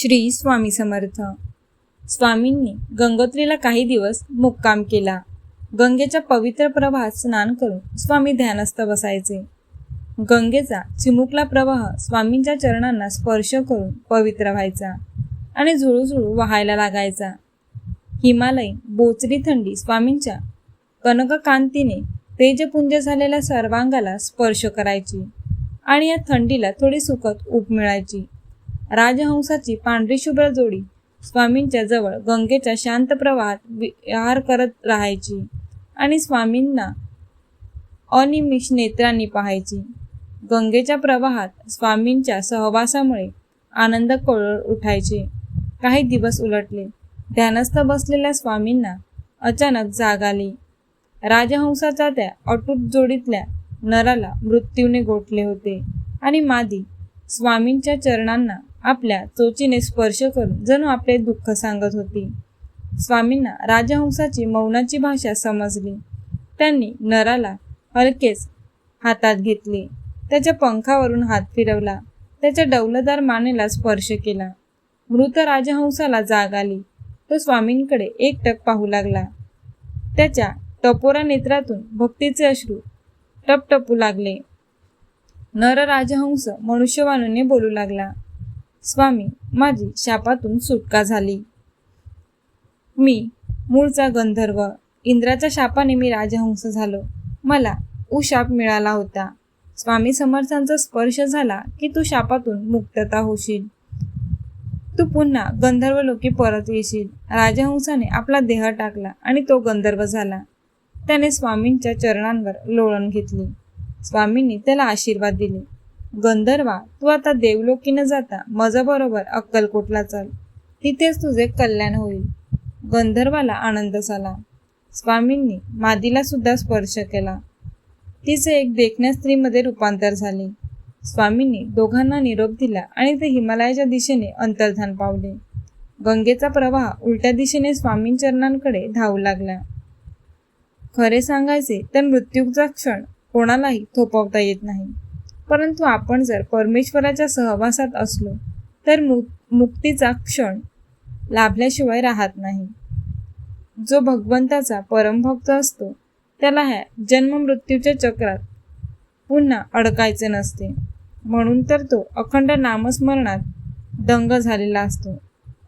श्री स्वामी समर्थ. स्वामींनी गंगोत्रीला काही दिवस मुक्काम केला. गंगेच्या पवित्र प्रवाहात स्नान करून स्वामी ध्यानस्थ बसायचे. गंगेचा चिमुकला प्रवाह स्वामींच्या चरणांना स्पर्श करून पवित्र व्हायचा आणि झुळूझुळू वाहायला लागायचा. हिमालय बोचरी थंडी स्वामींच्या कनककांतीने तेजपुंज झालेल्या सर्वांगाला स्पर्श करायची आणि या थंडीला थोडी सुखद ऊब मिळायची. राजहंसाची पांढरी शुभ्र जोडी स्वामींच्या जवळ गंगेच्या शांत प्रवाहात विहार करत राहायची आणि स्वामींना अनिमिष नेत्रांनी पाहायची. गंगेच्या प्रवाहात स्वामींच्या सहवासामुळे आनंद कळळ उठायचे. काही दिवस उलटले. ध्यानस्थ बसलेल्या स्वामींना अचानक जाग आली. राजहंसाच्या त्या अटूट जोडीतल्या नराला मृत्यूने गोठले होते आणि मादी स्वामींच्या चरणांना आपल्या चोचीने स्पर्श करून जणू आपले दुःख सांगत होती. स्वामींना राजहंसाची मौनाची भाषा समजली. त्यांनी नराला हलकेच हातात घेतले. त्याच्या पंखावरून हात फिरवला. त्याच्या डौलदार मानेला स्पर्श केला. मृत राजहंसाला जाग आली. तो स्वामींकडे एकटक पाहू लागला. त्याच्या टपोरा नेत्रातून भक्तीचे अश्रू टपटपू लागले. नर राजहंस मनुष्यवाणूने बोलू लागला. स्वामी माझी शापातून सुटका झाली. मी मूळचा गंधर्व इंद्राच्या शापाने मी राजहंस झालो. मला उशाप मिळाला होता. स्वामी समर्थांचा स्पर्श झाला की तू शापातून मुक्तता होशील. तू पुन्हा गंधर्व लोकी परत येशील. राजहंसाने आपला देह टाकला आणि तो गंधर्व झाला. त्याने स्वामींच्या चरणांवर लोळण घेतली. स्वामींनी त्याला आशीर्वाद दिले. गंधर्वा तू आता देवलोकी न जाता माझ्याबरोबर अक्कलकोटला चल. तिथेच तुझे कल्याण होईल. गंधर्वाला आनंद झाला. स्वामींनी मादीला सुद्धा स्पर्श केला. तिचे एक देखण्या स्त्रीमध्ये रूपांतर झाले. स्वामींनी दोघांना निरोप दिला आणि ते हिमालयाच्या दिशेने अंतर्धान पावले. गंगेचा प्रवाह उलट्या दिशेने स्वामींचरणांकडे धावू लागला. खरे सांगायचे तर मृत्यूचा क्षण कोणालाही थोपवता येत नाही. परंतु आपण जर परमेश्वराच्या सहवासात असलो तर मु मुक्तीचा क्षण लाभल्याशिवाय राहत नाही. जो भगवंताचा परमभक्त असतो त्याला ह्या जन्म मृत्यूच्या चक्रात पुन्हा अडकायचे नसते. म्हणून तर तो अखंड नामस्मरणात दंग झालेला असतो.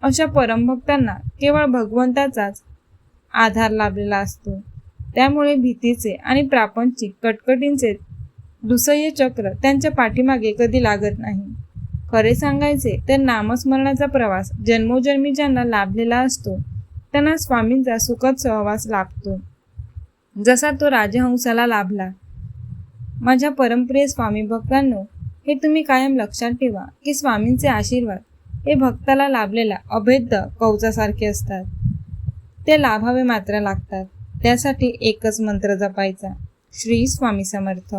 अशा परमभक्तांना केवळ भगवंताचाच आधार लाभलेला असतो. त्यामुळे भीतीचे आणि प्रापंचिक कटकटींचे दुसह्य चक्र त्यांच्या पाठीमागे कधी लागत नाही. खरे सांगायचे तर नामस्मरणाचा प्रवास जन्मोजन्मी ज्यांना लाभलेला असतो त्यांना स्वामींचा सुखद सहवास लाभतो. जसा तो राजहंसाला लाभला. माझ्या परमप्रिय स्वामी भक्तांनो हे तुम्ही कायम लक्षात ठेवा की स्वामींचे आशीर्वाद हे भक्ताला लाभलेल्या अभेद्य कवचासारखे असतात. ते लाभावे मात्र लागतात. त्यासाठी एकच मंत्र जपायचा. श्री स्वामी समर्थ.